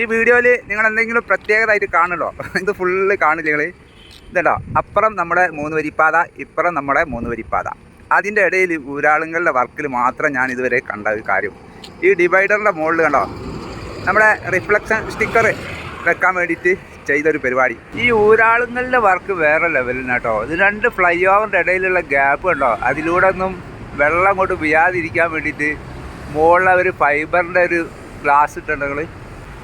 ഈ വീഡിയോയിൽ നിങ്ങൾ എന്തെങ്കിലും പ്രത്യേകതയായിട്ട് കാണുമല്ലോ ഇത് ഫുള്ള് കാണില്ല നിങ്ങൾ ഇതല്ലോ അപ്പുറം നമ്മുടെ മൂന്ന് വരിപ്പാത ഇപ്പുറം നമ്മുടെ മൂന്ന് വരിപ്പാത അതിന്റെ ഇടയിൽ ഊരാളുങ്ങളുടെ വർക്കിൽ മാത്രം ഞാൻ ഇതുവരെ കണ്ട ഒരു കാര്യം. ഈ ഡിവൈഡറിന്റെ മുകളിൽ കണ്ടോ? നമ്മുടെ റിഫ്ലക്ഷൻ സ്റ്റിക്കർ വെക്കാൻ വേണ്ടിയിട്ട് ചെയ്തൊരു പരിപാടി. ഈ ഊരാളുങ്ങളുടെ വർക്ക് വേറെ ലെവലിന് കേട്ടോ ഇത് രണ്ട് ഫ്ലൈ ഓവറിന്റെ ഇടയിലുള്ള ഗ്യാപ്പ് കണ്ടോ? അതിലൂടെ ഒന്നും വെള്ളം കൊണ്ട് വീഴാതിരിക്കാൻ വേണ്ടിയിട്ട് മുകളിൽ ഒരു ഫൈബറിന്റെ ഒരു ഗ്ലാസ് ഇട്ടുണ്ടെങ്കിൽ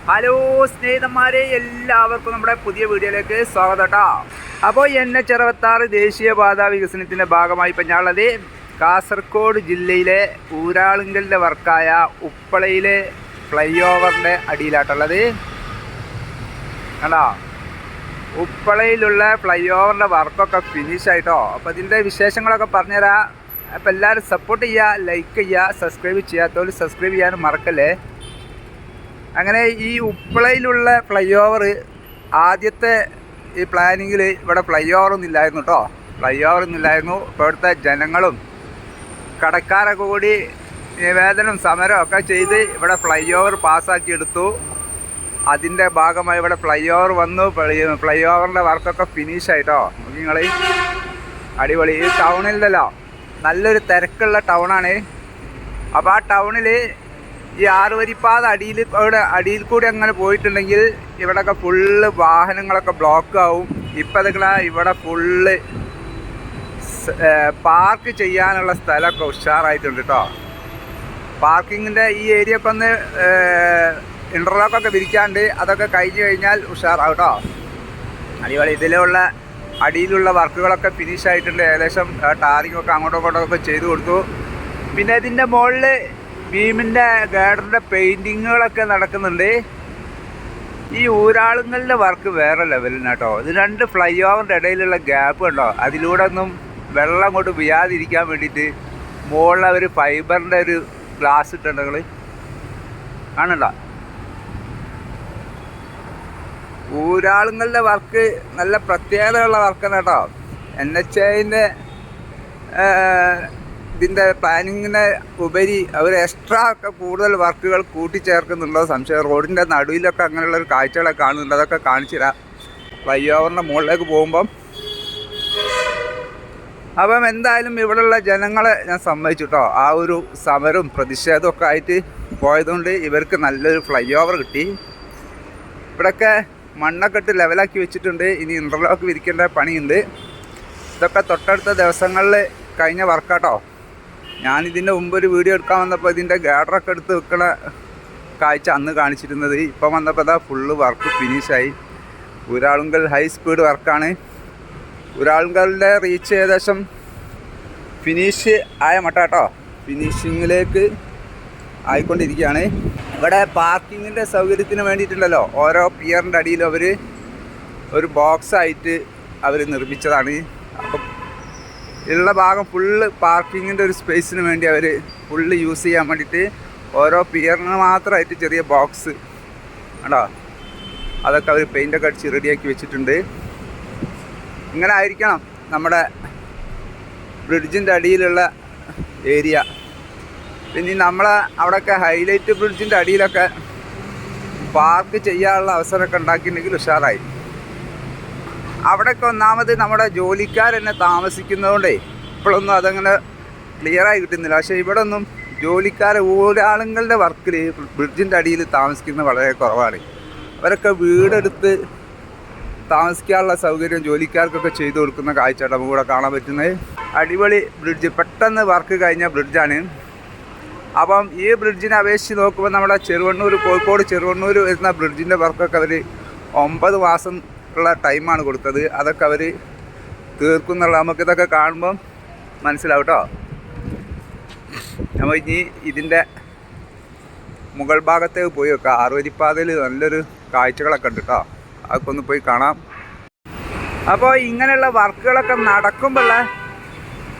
ഹലോ സ്നേഹിതന്മാരെ എല്ലാവർക്കും നമ്മുടെ പുതിയ വീഡിയോയിലേക്ക് സ്വാഗതം കേട്ടോ അപ്പോൾ എൻ എച്ച് അറുപത്താറ് ദേശീയപാത വികസനത്തിന്റെ ഭാഗമായി ഇപ്പം ഞാനുള്ളത് കാസർഗോഡ് ജില്ലയിലെ ഊരാളുങ്കലിന്റെ വർക്കായ ഉപ്പളയിലെ ഫ്ലൈ ഓവറിന്റെ അടിയിലാട്ടുള്ളത് കണ്ടോ? ഉപ്പളയിലുള്ള ഫ്ലൈ ഓവറിന്റെ വർക്കൊക്കെ ഫിനിഷ് ആയിട്ടോ. അപ്പോൾ ഇതിന്റെ വിശേഷങ്ങളൊക്കെ പറഞ്ഞുതരാം. അപ്പോൾ എല്ലാവരും സപ്പോർട്ട് ചെയ്യുക ലൈക്ക് ചെയ്യുക സബ്സ്ക്രൈബ് ചെയ്യാത്തവർ സബ്സ്ക്രൈബ് ചെയ്യാനും മറക്കല്ലേ. അങ്ങനെ ഈ ഉപ്പളയിലുള്ള ഫ്ലൈ ഓവർ ആദ്യത്തെ ഈ പ്ലാനിങ്ങിൽ ഇവിടെ ഫ്ലൈ ഓവറൊന്നും ഇല്ലായിരുന്നു കേട്ടോ ഫ്ലൈ ഓവറൊന്നും ഇല്ലായിരുന്നു. ഇപ്പോൾ ഇവിടുത്തെ ജനങ്ങളും കടക്കാരൊക്കെ കൂടി നിവേദനം സമരം ഒക്കെ ചെയ്ത് ഇവിടെ ഫ്ലൈ ഓവർ പാസ്സാക്കി എടുത്തു. അതിന്റെ ഭാഗമായി ഇവിടെ ഫ്ലൈ ഓവർ വന്നു. ഫ്ലൈ ഓവറിന്റെ വർക്കൊക്കെ ഫിനിഷ് ആയിട്ടോ നിങ്ങൾ അടിപൊളി. ഈ ടൗണിലല്ലോ നല്ലൊരു തിരക്കുള്ള ടൗണാണ് അപ്പോൾ ആ ടൗണിൽ ഈ ആറുവരിപ്പാത അടിയിൽ ഇവിടെ അടിയിൽ കൂടി അങ്ങനെ പോയിട്ടുണ്ടെങ്കിൽ ഇവിടെയൊക്കെ ഫുള്ള് വാഹനങ്ങളൊക്കെ ബ്ലോക്ക് ആവും. ഇപ്പം അതൊക്കെ ഇവിടെ ഫുള്ള് പാർക്ക് ചെയ്യാനുള്ള സ്ഥലമൊക്കെ ഉഷാറായിട്ടുണ്ട് കേട്ടോ പാർക്കിങ്ങിന്റെ ഈ ഏരിയ ഒക്കെ ഒന്ന് ഇന്റർലോക്കൊക്കെ വിരിക്കാണ്ട് അതൊക്കെ കഴിഞ്ഞു കഴിഞ്ഞാൽ ഉഷാറാവും കേട്ടോ അടിപൊളി. ഇതിലുള്ള അടിയിലുള്ള വർക്കുകളൊക്കെ ഫിനിഷ് ആയിട്ടുണ്ട്. ഏകദേശം ടാറിങ് ഒക്കെ അങ്ങോട്ടും ഇങ്ങോട്ടും ഒക്കെ ചെയ്തു കൊടുത്തു. പിന്നെ ഇതിന്റെ മുകളിൽ ബീമിന്റെ ഗാർഡറിന്റെ പെയിന്റിങ്ങുകളൊക്കെ നടക്കുന്നുണ്ട്. ഈ ഊരാളുങ്ങളുടെ വർക്ക് വേറെ ലെവലിന് കേട്ടോ ഇത് രണ്ട് ഫ്ലൈ ഓവറിന്റെ ഇടയിലുള്ള ഗ്യാപ്പ് ഉണ്ടോ അതിലൂടെ ഒന്നും വെള്ളം കൊണ്ട് വീഴാതിരിക്കാൻ വേണ്ടിയിട്ട് മുകളിൽ ഒരു ഫൈബറിന്റെ ഒരു ഗ്ലാസ് ഇട്ടുണ്ട് നിങ്ങൾ കാണണ്ട ഊരാളുങ്ങളുടെ വർക്ക് നല്ല പ്രത്യേകതയുള്ള വർക്കാണ് കേട്ടോ. എൻ എച്ച് ഐന്റെ ഇതിന്റെ പ്ലാനിങ്ങിന് ഉപരി അവർ എക്സ്ട്രാ ഒക്കെ കൂടുതൽ വർക്കുകൾ കൂട്ടിച്ചേർക്കുന്നുണ്ടോ സംശയം. റോഡിന്റെ നടുവിലൊക്കെ അങ്ങനെയുള്ള ഒരു കാഴ്ചകളൊക്കെ കാണുന്നുണ്ട്. അതൊക്കെ കാണിച്ചു തരാം. ഫ്ലൈ മുകളിലേക്ക് പോകുമ്പം. അപ്പം എന്തായാലും ഇവിടെയുള്ള ജനങ്ങളെ ഞാൻ സമ്മതിച്ചു ആ ഒരു സമരവും പ്രതിഷേധവും ഒക്കെ ആയിട്ട് പോയതുകൊണ്ട് ഇവർക്ക് നല്ലൊരു ഫ്ലൈ ഓവർ കിട്ടി. ഇവിടെയൊക്കെ മണ്ണൊക്കെ ഇട്ട് ലെവലാക്കി വെച്ചിട്ടുണ്ട്. ഇനി ഇന്റർലോക്ക് വിരിക്കേണ്ട പണിയുണ്ട്. ഇതൊക്കെ തൊട്ടടുത്ത ദിവസങ്ങളിൽ കഴിഞ്ഞ വർക്കാട്ടോ ഞാൻ ഇതിന്റെ മുമ്പ് ഒരു വീഡിയോ എടുക്കാൻ വന്നപ്പോൾ ഇതിന്റെ ഗാഡറൊക്കെ എടുത്ത് വെക്കണ കാഴ്ച അന്ന് കാണിച്ചിരുന്നത്. ഇപ്പം വന്നപ്പോൾ അതാ ഫുള്ള് വർക്ക് ഫിനിഷായി ഒരാളുങ്കൽ ഹൈ സ്പീഡ് വർക്കാണ് ഒരാളുകളുടെ റീച്ച് ഏകദേശം ഫിനിഷ് ആയ മട്ടാട്ടോ ഫിനിഷിങ്ങിലേക്ക് ആയിക്കൊണ്ടിരിക്കുകയാണ്. ഇവിടെ പാർക്കിങ്ങിന്റെ സൗകര്യത്തിന് വേണ്ടിയിട്ടുണ്ടല്ലോ. ഓരോ പിയറിന്റെ അടിയിലും അവർ ഒരു ബോക്സായിട്ട് അവർ നിർമ്മിച്ചതാണ്. അപ്പം ഉള്ള ഭാഗം ഫുള്ള് പാർക്കിങ്ങിന്റെ ഒരു സ്പേസിന് വേണ്ടി അവർ ഫുള്ള് യൂസ് ചെയ്യാൻ വേണ്ടിയിട്ട് ഓരോ പിയറിന് മാത്രമായിട്ട് ചെറിയ ബോക്സ് കണ്ടോ? അതൊക്കെ അവർ പെയിന്റൊക്കെ അടിച്ച് റെഡിയാക്കി വെച്ചിട്ടുണ്ട്. ഇങ്ങനെ ആയിരിക്കണം നമ്മുടെ ബ്രിഡ്ജിന്റെ അടിയിലുള്ള ഏരിയ പിന്നെ നമ്മളെ അവിടെയൊക്കെ ഹൈലൈറ്റ് ബ്രിഡ്ജിന്റെ അടിയിലൊക്കെ പാർക്ക് ചെയ്യാനുള്ള അവസരമൊക്കെ ഉണ്ടാക്കിയിട്ടുണ്ടെങ്കിൽ ഉഷാറായി. അവിടെയൊക്കെ ഒന്നാമത് നമ്മുടെ ജോലിക്കാർ തന്നെ താമസിക്കുന്നതുകൊണ്ടേ ഇപ്പോഴൊന്നും അതങ്ങനെ ക്ലിയർ ആയി കിട്ടുന്നില്ല. പക്ഷേ ഇവിടെ ഒന്നും ജോലിക്കാരെ ഒരാളുകളുടെ വർക്കിൽ ബ്രിഡ്ജിന്റെ അടിയിൽ താമസിക്കുന്നത് വളരെ കുറവാണ്. അവരൊക്കെ വീടെടുത്ത് താമസിക്കാനുള്ള സൗകര്യം ജോലിക്കാർക്കൊക്കെ ചെയ്തു കൊടുക്കുന്ന കാഴ്ച നമുക്കിവിടെ കാണാൻ പറ്റുന്നത്. അടിപൊളി ബ്രിഡ്ജ്. പെട്ടെന്ന് വർക്ക് കഴിഞ്ഞ ബ്രിഡ്ജാണ്. അപ്പം ഈ ബ്രിഡ്ജിനെ അപേക്ഷിച്ച് നോക്കുമ്പോൾ നമ്മുടെ ചെറുവണ്ണൂർ കോഴിക്കോട് ചെറുവണ്ണൂർ വരുന്ന ബ്രിഡ്ജിന്റെ വർക്കൊക്കെ അവർ ഒമ്പത് മാസം ഉള്ള ടൈമാണ് കൊടുത്തത്. അതൊക്കെ അവർ തീർക്കുന്നുള്ള നമുക്കിതൊക്കെ കാണുമ്പം മനസ്സിലാവും കേട്ടോ നമ്മൾ ഇനി ഇതിന്റെ മുകൾ ഭാഗത്തേക്ക് പോയി വെക്കാം. ആറുവരിപ്പാതയിൽ നല്ലൊരു കാഴ്ചകളൊക്കെ ഉണ്ട് കേട്ടോ അതൊക്കെ ഒന്ന് പോയി കാണാം. അപ്പോൾ ഇങ്ങനെയുള്ള വർക്കുകളൊക്കെ നടക്കുമ്പോഴുള്ള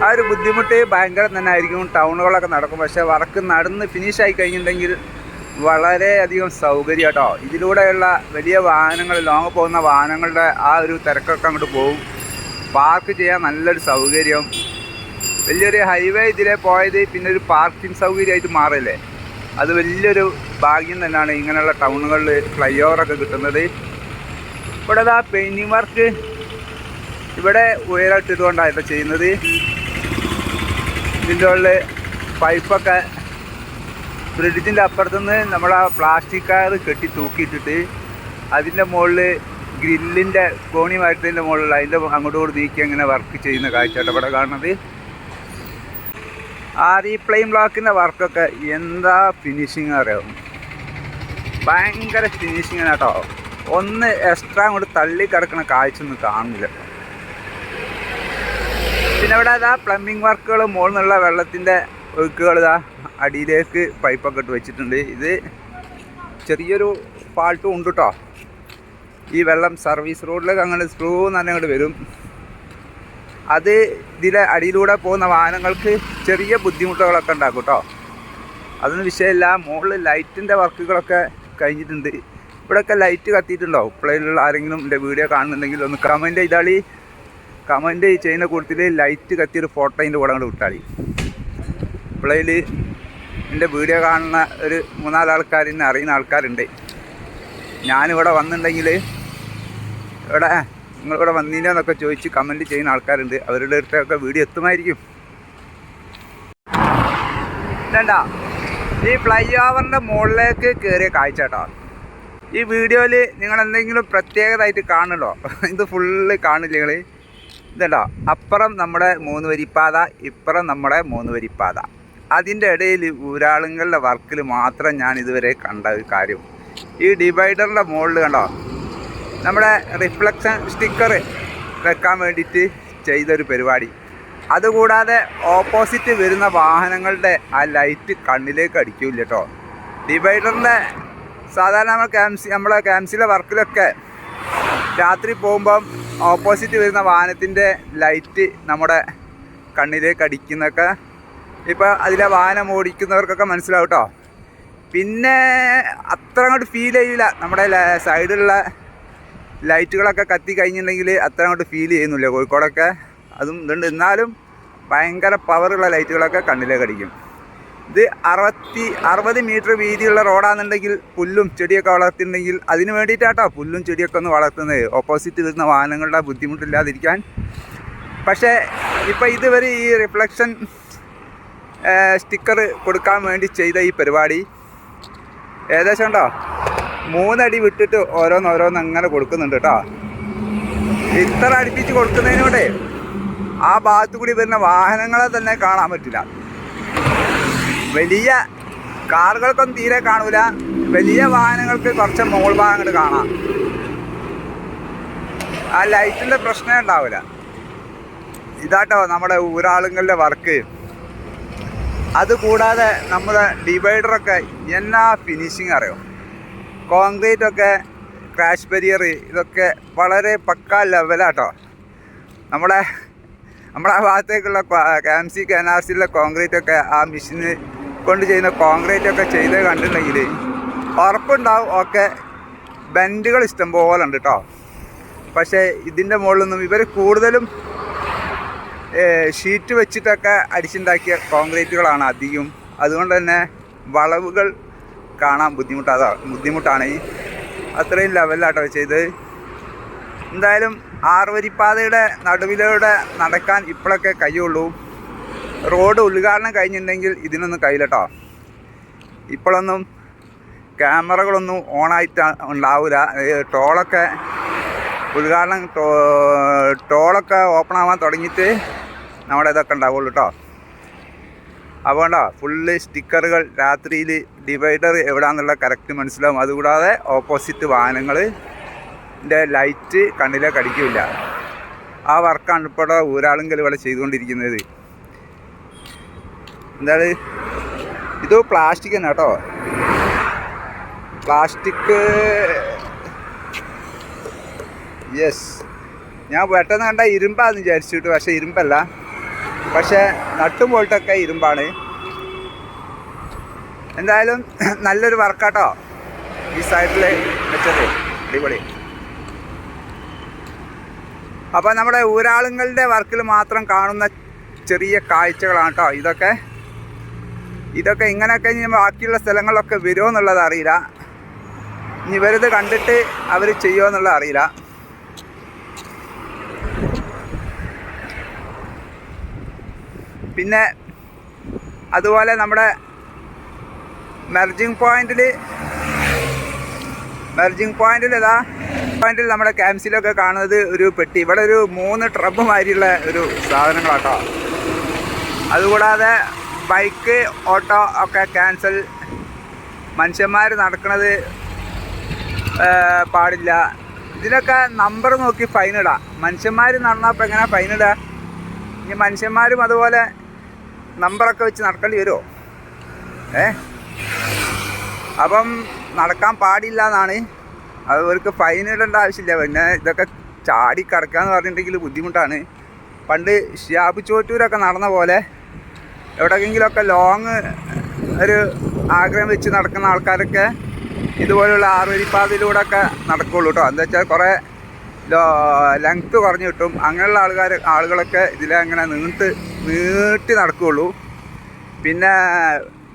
ആ ഒരു ബുദ്ധിമുട്ട് ഭയങ്കര തന്നെ ആയിരിക്കും. ടൗണുകളൊക്കെ നടക്കും. പക്ഷേ വർക്ക് നടന്ന് ഫിനിഷ് ആയി കഴിഞ്ഞിട്ടുണ്ടെങ്കിൽ വളരെയധികം സൗകര്യം കേട്ടോ. ഇതിലൂടെയുള്ള വലിയ വാഹനങ്ങൾ ലോങ് പോകുന്ന വാഹനങ്ങളുടെ ആ ഒരു തിരക്കൊക്കെ അങ്ങോട്ട് പോകും പാർക്ക് ചെയ്യാൻ നല്ലൊരു സൗകര്യം. വലിയൊരു ഹൈവേ ഇതിലെ പോയത് പിന്നെ ഒരു പാർക്കിംഗ് സൗകര്യമായിട്ട് മാറില്ലേ? അത് വലിയൊരു ഭാഗ്യം തന്നെയാണ് ഇങ്ങനെയുള്ള ടൗണുകളിൽ ഫ്ലൈ ഓവറൊക്കെ കിട്ടുന്നത്. ഇവിടെ ആ പെയിന്റിങ് വർക്ക് ഇവിടെ ഉയരട്ടിട്ടുകൊണ്ടായിട്ട് ചെയ്യുന്നത്. ഇതിന്റെ ഉള്ളിൽ പൈപ്പൊക്കെ ബ്രിഡ്ജിന്റെ അപ്പുറത്തുനിന്ന് നമ്മൾ ആ പ്ലാസ്റ്റിക് കയർ കെട്ടി തൂക്കിയിട്ടിട്ട് അതിന്റെ മുകളിൽ ഗ്രില്ലിന്റെ കോണി മരത്തിന്റെ മുകളിൽ അതിന്റെ കൂടി നീക്കി അങ്ങനെ വർക്ക് ചെയ്യുന്ന കാഴ്ചയാണ് ഇവിടെ കാണുന്നത്. ആ റീപ്ലെയിം ബ്ലോക്കിന്റെ വർക്കൊക്കെ എന്താ ഫിനിഷിങ് അറിയാം? ഭയങ്കര ഫിനിഷിങ് കേട്ടോ. ഒന്ന് എക്സ്ട്രാ അങ്ങോട്ട് തള്ളി കിടക്കുന്ന കാഴ്ച ഒന്നും കാണുന്നില്ല. പിന്നെ ഇവിടെ അതാ പ്ലംബിംഗ് വർക്കുകൾ മുകളിൽ നിന്നുള്ള വെള്ളത്തിന്റെ ഒഴുക്കുകൾ ഇതാ അടിയിലേക്ക് പൈപ്പൊക്കെ ഇട്ട് വെച്ചിട്ടുണ്ട്. ഇത് ചെറിയൊരു ഫാൾട്ടും ഉണ്ട് കേട്ടോ ഈ വെള്ളം സർവീസ് റോഡിലേക്ക് അങ്ങനെ സ്ക്രൂ തന്നെ അങ്ങോട്ട് വരും. അത് ഇതിലെ അടിയിലൂടെ പോകുന്ന വാഹനങ്ങൾക്ക് ചെറിയ ബുദ്ധിമുട്ടുകളൊക്കെ ഉണ്ടാക്കും കേട്ടോ അതൊന്നും വിഷയമില്ല. മുകളിൽ ലൈറ്റിന്റെ വർക്കുകളൊക്കെ കഴിഞ്ഞിട്ടുണ്ട്. ഇവിടെയൊക്കെ ലൈറ്റ് കത്തിയിട്ടുണ്ടോ ഇപ്പോഴുള്ള ആരെങ്കിലും എന്റെ വീഡിയോ കാണുന്നുണ്ടെങ്കിൽ ഒന്ന് കമന്റ് ചെയ്താളി കമന്റ് ചെയ്യുന്ന കൂട്ടത്തിൽ ലൈറ്റ് കത്തിയൊരു ഫോട്ടോ അതിന്റെ കൂടെ അങ്ങോട്ട് വിട്ടാളി ഇപ്പോഴതിൽ എന്റെ വീഡിയോ കാണുന്ന ഒരു മൂന്നാൽ ആൾക്കാർ എന്നെ അറിയുന്ന ആൾക്കാരുണ്ട്. ഞാനിവിടെ വന്നിട്ടുണ്ടെങ്കിൽ ഇവിടെ നിങ്ങളിവിടെ വന്നില്ലെന്നൊക്കെ ചോദിച്ച് കമന്റ് ചെയ്യുന്ന ആൾക്കാരുണ്ട്. അവരുടെ അടുത്തൊക്കെ വീഡിയോ എത്തുമായിരിക്കും. ഇതണ്ട ഈ ഫ്ലൈ ഓവറിന്റെ മുകളിലേക്ക് കയറിയ കാഴ്ച കേട്ടോ. ഈ വീഡിയോയിൽ നിങ്ങൾ എന്തെങ്കിലും പ്രത്യേകതയായിട്ട് കാണുന്നുണ്ടോ ഇത് ഫുള്ള് കാണില്ല നിങ്ങൾ ഇതല്ലോ അപ്പുറം നമ്മുടെ മൂന്ന് വരിപ്പാത ഇപ്പുറം നമ്മുടെ മൂന്ന് വരിപ്പാത അതിന്റെ ഇടയിൽ ഊരാളുങ്ങളുടെ വർക്കിൽ മാത്രം ഞാൻ ഇതുവരെ കണ്ട ഒരു കാര്യം. ഈ ഡിവൈഡറിന്റെ മുകളിൽ കണ്ടോ? നമ്മുടെ റിഫ്ലക്ഷൻ സ്റ്റിക്കർ വെക്കാൻ വേണ്ടിയിട്ട് ചെയ്തൊരു പരിപാടി. അതുകൂടാതെ ഓപ്പോസിറ്റ് വരുന്ന വാഹനങ്ങളുടെ ആ ലൈറ്റ് കണ്ണിലേക്ക് അടിക്കില്ല കേട്ടോ. ഡിവൈഡറിന്റെ സാധാരണ നമ്മൾ ക്യാംസി നമ്മളെ ക്യാംസിലെ വർക്കിലൊക്കെ രാത്രി പോകുമ്പം ഓപ്പോസിറ്റ് വരുന്ന വാഹനത്തിന്റെ ലൈറ്റ് നമ്മുടെ കണ്ണിലേക്ക് അടിക്കുന്നൊക്കെ ഇപ്പോൾ അതിലെ വാഹനം ഓടിക്കുന്നവർക്കൊക്കെ മനസ്സിലാവും കേട്ടോ പിന്നെ അത്ര അങ്ങോട്ട് ഫീൽ ചെയ്യില്ല നമ്മുടെ സൈഡിലുള്ള ലൈറ്റുകളൊക്കെ കത്തി കഴിഞ്ഞിട്ടുണ്ടെങ്കിൽ അത്ര അങ്ങോട്ട് ഫീൽ ചെയ്യുന്നില്ല. കോഴിക്കോടൊക്കെ അതും ഇതുണ്ട്. എന്നാലും ഭയങ്കര പവറുള്ള ലൈറ്റുകളൊക്കെ കണ്ണിലേക്ക് അടിക്കും. ഇത് അറുപത്തി അറുപത് മീറ്റർ വീതിയുള്ള റോഡാണെന്നുണ്ടെങ്കിൽ പുല്ലും ചെടിയൊക്കെ വളർത്തിയിട്ടുണ്ടെങ്കിൽ അതിന് വേണ്ടിയിട്ടാട്ടോ പുല്ലും ചെടിയൊക്കെ ഒന്ന് വളർത്തുന്നത്. ഓപ്പോസിറ്റ് വരുന്ന വാഹനങ്ങളുടെ ബുദ്ധിമുട്ടില്ലാതിരിക്കാൻ. പക്ഷേ ഇപ്പോൾ ഇതുവരെ ഈ റിഫ്ലക്ഷൻ സ്റ്റിക്കർ കൊടുക്കാൻ വേണ്ടി ചെയ്ത ഈ പരിപാടി. ഏകദേശം ഉണ്ടോ? മൂന്നടി വിട്ടിട്ട് ഓരോന്നോരോന്ന് അങ്ങനെ കൊടുക്കുന്നുണ്ട് കേട്ടോ. ഇത്ര അടുപ്പിച്ച് കൊടുക്കുന്നതിനോടെ ആ ഭാഗത്തു കൂടി വരുന്ന വാഹനങ്ങളെ തന്നെ കാണാൻ പറ്റില്ല. വലിയ കാറുകൾക്കൊന്നും തീരെ കാണൂല. വലിയ വാഹനങ്ങൾക്ക് കുറച്ച് മോൾ ഭാഗങ്ങൾ കാണാം. ആ ലൈറ്റിന്റെ പ്രശ്നമേ ഉണ്ടാവില്ല. ഇതാട്ടോ നമ്മുടെ ഊരാളുങ്ങളുടെ വർക്ക് അതുകൂടാതെ നമ്മുടെ ഡിവൈഡറൊക്കെ എന്നാ ഫിനിഷിങ് അറിയോ? കോൺക്രീറ്റ് ഒക്കെ ക്രാഷ് ബരിയർ ഇതൊക്കെ വളരെ പക്ക ലെവലാട്ടോ നമ്മുടെ നമ്മുടെ ആ ഭാഗത്തേക്കുള്ള M C N R concrete ഒക്കെ ആ മെഷീന് കൊണ്ട് ചെയ്യുന്ന കോൺക്രീറ്റ് ഒക്കെ ചെയ്ത് കണ്ടിട്ടുണ്ടെങ്കിൽ ഉറപ്പുണ്ടാവും. ഒക്കെ ബെൻഡുകൾ ഇഷ്ടം പോലെ ഉണ്ട് കേട്ടോ പക്ഷേ ഇതിന്റെ മുകളിലൊന്നും ഇവർ കൂടുതലും ഷീറ്റ് വെച്ചിട്ടൊക്കെ അടിച്ചുണ്ടാക്കിയ കോൺക്രീറ്റുകളാണ് അധികം. അതുകൊണ്ട് തന്നെ വളവുകൾ കാണാൻ ബുദ്ധിമുട്ടാ ബുദ്ധിമുട്ടാണ്. അത്രയും ലെവലിലാട്ടോ ചെയ്ത് എന്തായാലും ആറുവരിപ്പാതയുടെ നടുവിലൂടെ നടക്കാൻ ഇപ്പോഴൊക്കെ കഴിയുള്ളൂ. റോഡ് ഉദ്ഘാടനം കഴിഞ്ഞിട്ടുണ്ടെങ്കിൽ ഇതിനൊന്നും കഴിയില്ലട്ടോ ഇപ്പോഴൊന്നും ക്യാമറകളൊന്നും ഓണായിട്ട് ഉണ്ടാവില്ല ടോളൊക്കെ ഉദ്ഘാടനം ടോളൊക്കെ ഓപ്പൺ ആവാൻ തുടങ്ങിയിട്ട് നമ്മുടെ ഇതൊക്കെ ഉണ്ടാവുള്ളൂ കേട്ടോ അതുകൊണ്ടോ ഫുള്ള് സ്റ്റിക്കറുകൾ രാത്രിയിൽ ഡിവൈഡർ എവിടെയാണെന്നുള്ള കറക്റ്റ് മനസ്സിലാവും. അതുകൂടാതെ ഓപ്പോസിറ്റ് വാഹനങ്ങൾ ലൈറ്റ് കണ്ണിലേക്ക് അടിക്കില്ല ആ വർക്കാണ് ഇപ്പോൾ ഊരാളുങ്കൽ ഇവിടെ ചെയ്തുകൊണ്ടിരിക്കുന്നത്. എന്താണ്? ഇത് പ്ലാസ്റ്റിക് തന്നെ കേട്ടോ പ്ലാസ്റ്റിക് യെസ് ഞാൻ പെട്ടെന്ന് കണ്ട ഇരുമ്പാന്ന് വിചാരിച്ചിട്ട് പക്ഷേ ഇരുമ്പല്ല. പക്ഷേ നട്ടും ബോൾട്ടൊക്കെ ഇരുമ്പാണ്. എന്തായാലും നല്ലൊരു വർക്കാട്ടോ ഈ സൈഡിൽ വെച്ചത്. അടിപൊളി. അപ്പോൾ നമ്മുടെ ഊരാളുങ്ങളുടെ വർക്കിൽ മാത്രം കാണുന്ന ചെറിയ കാഴ്ചകളാണ് കേട്ടോ ഇതൊക്കെ. ഇതൊക്കെ ഇങ്ങനെയൊക്കെ ഇനി ബാക്കിയുള്ള സ്ഥലങ്ങളിലൊക്കെ വരുമോ എന്നുള്ളത് അറിയില്ല. ഇനി ഇവരിത് കണ്ടിട്ട് അവർ ചെയ്യുമോ എന്നുള്ളത് അറിയില്ല. പിന്നെ അതുപോലെ നമ്മുടെ മെർജിങ് പോയിന്റിൽ മെർജിങ് പോയിന്റിൽ ഏതാ? പോയിന്റിൽ നമ്മുടെ ക്യാംസിലൊക്കെ കാണുന്നത് ഒരു പെട്ടി. ഇവിടെ ഒരു മൂന്ന് ട്രബ് മാതിരിയുള്ള ഒരു സാധനങ്ങളാട്ടോ. അതുകൂടാതെ ബൈക്ക് ഓട്ടോ ഒക്കെ ക്യാൻസൽ മനുഷ്യന്മാർ നടക്കുന്നത് പാടില്ല. ഇതിനൊക്കെ നമ്പർ നോക്കി ഫൈൻ ഇടാം. മനുഷ്യന്മാർ നടന്നപ്പോൾ എങ്ങനെ ഫൈൻ ഇടുക ഇനി മനുഷ്യന്മാരും അതുപോലെ നമ്പറൊക്കെ വെച്ച് നടക്കേണ്ടി വരുമോ? ഏ? അപ്പം നടക്കാൻ പാടില്ല എന്നാണ് അത് അവർക്ക് ഫൈൻ ഇടേണ്ട ആവശ്യമില്ല. പിന്നെ ഇതൊക്കെ ചാടി കിടക്കാന്ന് പറഞ്ഞിട്ടുണ്ടെങ്കിൽ ബുദ്ധിമുട്ടാണ്. പണ്ട് ഷിയാബ് ചോറ്റൂരൊക്കെ നടന്ന പോലെ എവിടെയെങ്കിലുമൊക്കെ ലോങ് ഒരു ആഗ്രഹം വെച്ച് നടക്കുന്ന ആൾക്കാരൊക്കെ ഇതുപോലെയുള്ള ആറുവരിപ്പാതയിലൂടെ ഒക്കെ നടക്കുള്ളൂ കേട്ടോ എന്താ വെച്ചാൽ കുറേ ലെങ്ത്ത് കുറഞ്ഞു കിട്ടും. അങ്ങനെയുള്ള ആൾക്കാർ ആളുകളൊക്കെ ഇതിലെ അങ്ങനെ നീട്ട് നീട്ടി നടക്കുകയുള്ളൂ പിന്നെ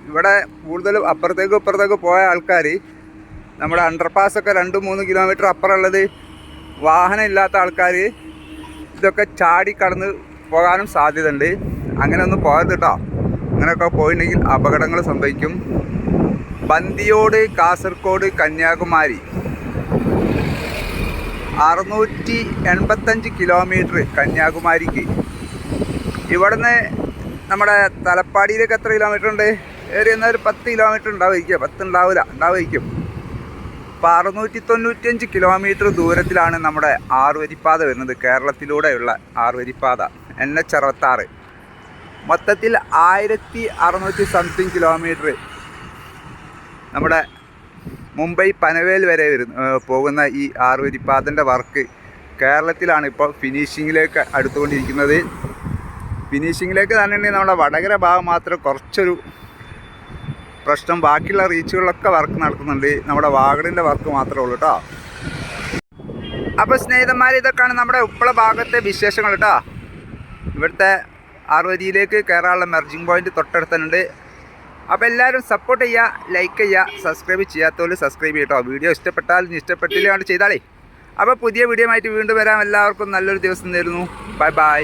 ഇവിടെ കൂടുതലും അപ്പുറത്തേക്ക് ഇപ്പുറത്തേക്ക് പോയ ആൾക്കാർ നമ്മുടെ അണ്ടർപാസൊക്കെ രണ്ട് മൂന്ന് കിലോമീറ്റർ അപ്പുറമുള്ളത് വാഹനം ഇല്ലാത്ത ആൾക്കാർ ഇതൊക്കെ ചാടി കടന്ന് പോകാനും സാധ്യതയുണ്ട്. അങ്ങനെ ഒന്നും പോകരുത് കേട്ടോ അങ്ങനെയൊക്കെ പോയിട്ടുണ്ടെങ്കിൽ അപകടങ്ങൾ സംഭവിക്കും. ബന്ദിയോട് കാസർഗോഡ് കന്യാകുമാരി. അറുന്നൂറ്റി എൺപത്തഞ്ച് കിലോമീറ്റർ കന്യാകുമാരിക്ക്. ഇവിടുന്ന് നമ്മുടെ തലപ്പാടിയിലേക്ക് എത്ര കിലോമീറ്റർ ഉണ്ട്? ഏറി എന്നാൽ ഒരു പത്ത് കിലോമീറ്റർ ഉണ്ടാവുമായിരിക്കും. പത്ത് ഉണ്ടാവില്ല ഉണ്ടാവുമായിരിക്കും. അപ്പോൾ അറുന്നൂറ്റി തൊണ്ണൂറ്റഞ്ച് കിലോമീറ്റർ ദൂരത്തിലാണ് നമ്മുടെ ആറുവരിപ്പാത വരുന്നത്. കേരളത്തിലൂടെയുള്ള ആറുവരിപ്പാത എൻ എച്ച് അറുപത്താറ്. മൊത്തത്തിൽ ആയിരത്തി അറുന്നൂറ്റി സംതിങ് കിലോമീറ്റർ നമ്മുടെ മുംബൈ പനവേൽ വരെ വരുന്ന പോകുന്ന ഈ ആറുവരിപ്പാതന്റെ വർക്ക് കേരളത്തിലാണ് ഇപ്പോൾ ഫിനിഷിങ്ങിലേക്ക് അടുത്തുകൊണ്ടിരിക്കുന്നത്. ഫിനിഷിങ്ങിലേക്ക് തന്നെ നമ്മുടെ വടകര ഭാഗം മാത്രം കുറച്ചൊരു പ്രശ്നം ബാക്കിയുള്ള റീച്ചുകളിലൊക്കെ വർക്ക് നടക്കുന്നുണ്ട്. നമ്മുടെ വാഗണിന്റെ വർക്ക് മാത്രമേ ഉള്ളൂ കേട്ടോ. അപ്പോൾ സ്നേഹിതന്മാർ ഇതൊക്കെയാണ് നമ്മുടെ ഉപ്പള ഭാഗത്തെ വിശേഷങ്ങൾ കേട്ടോ. ഇവിടുത്തെ ആറുവരിയിലേക്ക് കയറാനുള്ള മെർജിങ് പോയിന്റ് തൊട്ടടുത്തുണ്ട്. അപ്പോൾ എല്ലാവരും സപ്പോർട്ട് ചെയ്യുക ലൈക്ക് ചെയ്യുക സബ്സ്ക്രൈബ് ചെയ്യാത്തവർ സബ്സ്ക്രൈബ് ചെയ്യട്ടോ വീഡിയോ ഇഷ്ടപ്പെട്ടാൽ ഇനി ഇഷ്ടപ്പെട്ടില്ലാണ്ട് ചെയ്താലേ അപ്പോൾ പുതിയ വീഡിയോ ആയിട്ട് വീണ്ടും വരാം. എല്ലാവർക്കും നല്ലൊരു ദിവസം തരുന്നു. Bye bye